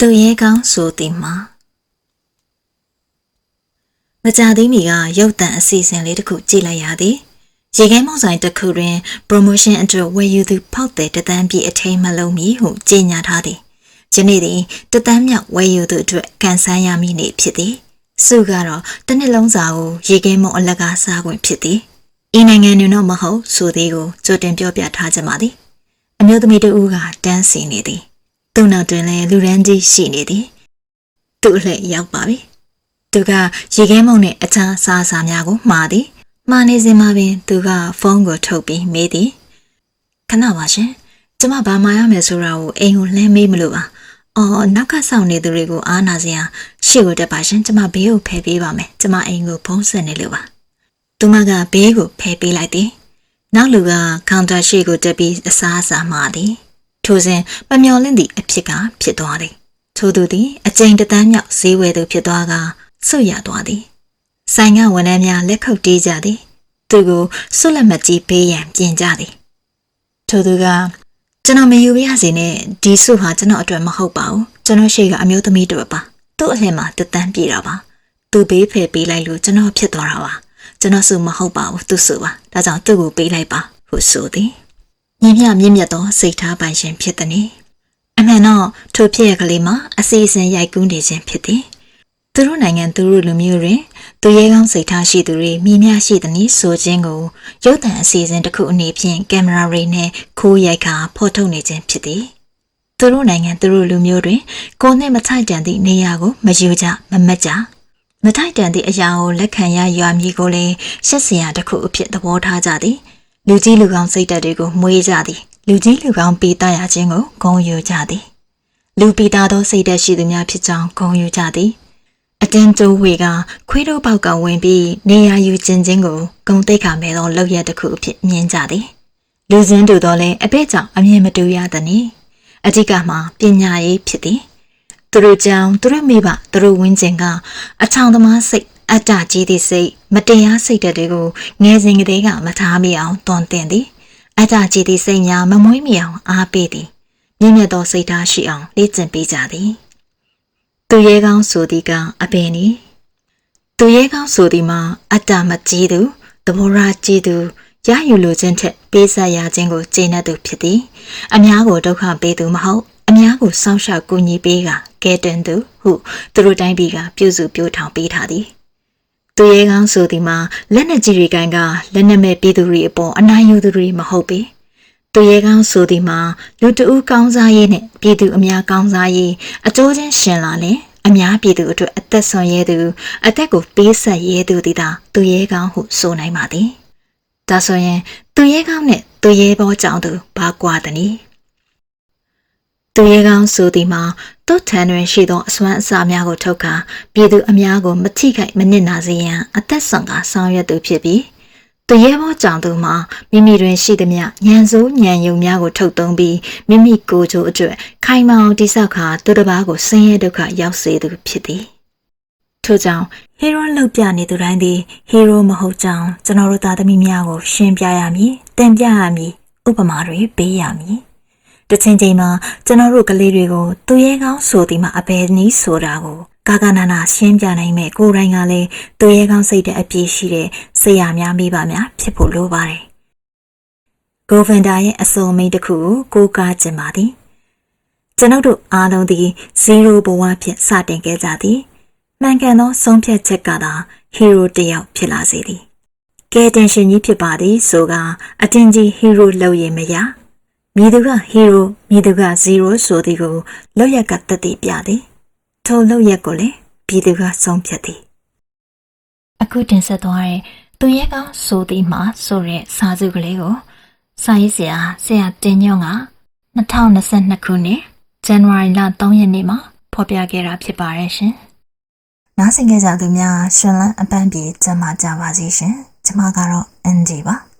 သူရဲကောင်းဆိုသည်မှာမကြသေးမီကရုပ်တံအစီအစဉ်လေးတစ်ခုကြည့်လိုက်ရသည်ရေခဲမောင်ဆိုင်တစ်ခုတွင် promotion အတွက်ဝယ်ယူသူဖောက်တဲ့တသန်းပြည့်အထိမ်းမလုံးမီဟုကြေညာထားသည်ယနေ့သည်တသန်းမြောက်ဝယ်ယူသူအတွက်ကန်ဆန်းရမည့်နေ့ဖြစ်သည်စုကတော့တစ်နှစ်လုံးစာကိုရေခဲမောင်အလကားစားခွင့်ဖြစ်သည်ဤနိုင်ငံတွင်တော့မဟုတ်ဆိုသည်ကိုကြိုတင်ပြောပြထားကြပါသည်အမျိုးသမီးတဦးကတန်းစီနေသည် သူ့နောက်တွင်လည်းလူရန်ကြီးရှိနေသည်သူ့အလှည့်ရောက်ပါပြီသူကရေခဲမုံနဲ့အခြားစားစာများကိုမှားသည်မှားနေစဉ်မှာပင်သူကဖုန်းကိုထုတ်ပြီးမေးသည်ခဏပါရှင်ကျမဘာမှရမယ်ဆိုတာကိုအိမ်ကိုလှမ်းမေးမလို့ပါအော်နောက်ကဆောင်နေသူတွေကိုအားနာစရာရှေ့ကိုတက်ပါရှင်ကျမဘေးကိုဖယ်ပေးပါမယ်ကျမအိမ်ကိုဖုံးဆက်နေလို့ပါသူမကဘေးကိုဖယ်ပေးလိုက်သည်နောက်လူကကောင်တာရှေ့ကိုတက်ပြီးအစားအစာမှားသည် ထိုစဉ်မမျော်လင့်သည့်အဖြစ်ကဖြစ်သွားသည်ထိုသူသည်အကျဉ်တသန်းမြောက်ဈေးဝယ်သူဖြစ်သွားကဆွတ်ရသွားသည်ဆိုင်ကဝန်ထမ်းများလက်ခုပ်တီးကြသည်သူကိုဆွတ်လက်မကြီးပေးရန်ပြင်ကြသည်ထိုသူကကျွန်တော်မယူပါရစေနဲ့ဒီဆုဟာကျွန်တော်အတွက်မဟုတ်ပါဘူးကျွန်တော်ရှိကအမျိုးသမီးတို့ပါသူ့အလှင်မှာတသန်းပြေတာပါသူဘေးဖယ်ပေးလိုက်လို့ကျွန်တော်ဖြစ်သွားတာပါကျွန်တော်ဆုမဟုတ်ပါဘူးသူဆုပါဒါကြောင့်သူ့ကိုပေးလိုက်ပါဟုဆိုသည် မြင့်မြမြင့်မြတ်သောစိတ်ထားပိုင်ရှင်ဖြစ်သည်။အမှန်တော့ထိုဖြစ်ရကလေးမှာအစီအစဉ်ရိုက်ကူးနေခြင်းဖြစ်သည်။သူတို့နိုင်ငံသူတို့လူမျိုးတွင်သူရဲကောင်းစိတ်ထားရှိသူတွေမြင်များရှိသည်နည်းဆိုခြင်းကိုရုပ်သံအစီအစဉ်တစ်ခုအနေဖြင့်ကင်မရာတွေနဲ့ခိုးရိုက်ခါဖော်ထုတ်နေခြင်းဖြစ်သည်။သူတို့နိုင်ငံသူတို့လူမျိုးတွင်ကိုယ်နဲ့မထိုက်တန်သည့်နေရာကိုမယူကြမမတ်ကြမထိုက်တန်သည့်အရာကိုလက်ခံရရွာမည်ကိုလည်းရှက်စရာတစ်ခုအဖြစ်သဘောထားကြသည်။ လူကြီးလူကောင်းစိတ်ဓာတ်တွေကိုမွေးကြသည်လူကြီးလူကောင်းပေးတရခြင်းကိုဂုဏ်ယူကြသည် လူပီတာသောစိတ်ဓာတ်ရှိသူများဖြစ်ကြောင်းဂုဏ်ယူကြသည်အတင်းကျိုးဝေကခွေးတို့ပေါက်ကဝင်ပြီးနေရာယူခြင်းချင်းကိုဂုံတိတ်ခါမဲ့သောလောက်ရတစ်ခုအဖြစ်မြင်ကြသည်လူစင်းတို့တော့လည်းအဘဲကြောင့်အမြင်မတူရသည်။အဓိကမှာပညာရေးဖြစ်သည်သူတို့ကြောင့်သူတို့မိဘသူတို့ဝင်းကျင်ကအချောင်သမားစိတ် အတ္တကြီးသည့်စိတ်မတရားစိတ်ဓာတ်တွေကိုငယ်စဉ်ကတည်းကမထားမိအောင်တွန်တင်သည်အတ္တကြီးသည့်စိတ်များမမွေးမြအောင်အားပေးသည်မြင့်မြတ်သောစိတ်ထားရှိအောင်လေ့ကျင့်ပေးကြသည်သူရဲကောင်းဆိုသည်ကအပင်နီသူရဲကောင်းဆိုသည်မှာအတ္တမကြီးသူသဘောထားကြီးသူရယူလိုခြင်းထက်ပေးဆက်ရခြင်းကိုကျေနပ်သူဖြစ်သည်အများကိုဒုက္ခပေးသူမဟုတ်အများကိုစောင့်ရှောက်ကူညီပေးကကဲတင်သူဟုသူတို့တိုင်းပြည်ကပြုစုပြောထောင်ပေးထားသည် သူရဲကောင်းဆိုသည်မှာလက်နက်ကြီးတွေကကလက်နက်မဲ့ပြည်သူတွေအပေါ်အနိုင်ယူသူတွေမဟုတ်ပေသူရဲကောင်းဆိုသည်မှာလူတဦးကောင်းစားရေးနဲ့ပြည်သူအများကောင်းစားရေးအကျိုးချင်းရှင်လာလေအများပြည်သူအတွက်အသက်ဆွန်ရဲသူအသက်ကိုပေးဆက်ရဲသူသည်သာသူရဲကောင်းဟုဆိုနိုင်ပါသည်ဒါဆိုရင်သူရဲကောင်းနဲ့သူရဲဘောကြောင့်သူဘာကွာသနည်း သူရဲကောင်းဆိုသည်မှာသူ့ထံတွင်ရှိသောအစွမ်းအစများကိုထုတ်ကာပြည်သူအများကိုမထိခိုက်မနစ်နာစေရန်အသက်ဆောင်ကာဆောင်ရွက်သူဖြစ်ပြီးသူရဲဘောကြောင့်သူမှာမိမိတွင်ရှိသမျှညံစိုးညံယုံများကိုထုတ်သုံးပြီးမိမိကိုယ်ကျိုးအတွက်ခိုင်မာအောင်တိဆောက်ခါသူတစ်ပါးကိုဆင်းရဲဒုက္ခရောက်စေသူဖြစ်သည်ထို့ကြောင့်ဟီးရိုးလောက်ပြနေသူတိုင်းသည်ဟီးရိုးမဟုတ်ကြောင်းကျွန်တော်တို့သားသမီးများကိုရှင်းပြရမည်သင်ပြရမည်ဥပမာတွေပေးရမည် တချင်းချင်းမှာကျွန်တော်တို့ကလေးတွေကိုသူရဲကောင်းဆိုသည်မှာအဘယ်နည်းဆိုတာကိုကာကနာနာရှင်းပြနိုင်မဲ့ကိုယ်တိုင်ကလည်းသူရဲကောင်းစိတ်တဲ့အပြည့်ရှိတဲ့ဆရာများမိဘများဖြစ်ဖို့လိုပါတယ်။ဂိုဗန်ဒါရဲ့အစုံအမိန့်တစ်ခုကိုကိုးကားကျင်ပါသည်။ကျွန်ုပ်တို့အားလုံးသည်0ဘဝဖြင့်စတင်ခဲ့ကြသည်။မှန်ကန်သောဆုံးဖြတ်ချက်ကသာဟီးရိုးတစ်ယောက်ဖြစ်လာစေသည်။ကဲတင်ရှင်ကြီးဖြစ်ပါသည်ဆိုကအတင်းကြီးဟီးရိုးလုပ်ရင်မရ။ မည်သူကဟီးရိုးမည်သူက0ဆိုသည်ကိုလောက်ရကတတ်သိပြသည်ထိုလောက်ရက်ကိုလည်းပြည်သူကဆုံးဖြတ်သည်အခုတင်ဆက်သွားတဲ့သူရဲကောင်းဆိုသည်မှာဆိုတဲ့စာစုကလေးကိုစာရေးဆရာဆရာတင်ညွန့်က2022ခုနှစ်ဇန်နဝါရီလ3ရက်နေ့မှာဖော်ပြခဲ့တာဖြစ်ပါတယ်ရှင်။နားဆင်ကြကြသူများရှင်လန်းအပန်းပြေကျမ်းမာကြပါစေရှင်။ကျွန်မကတော့ NG ပါ။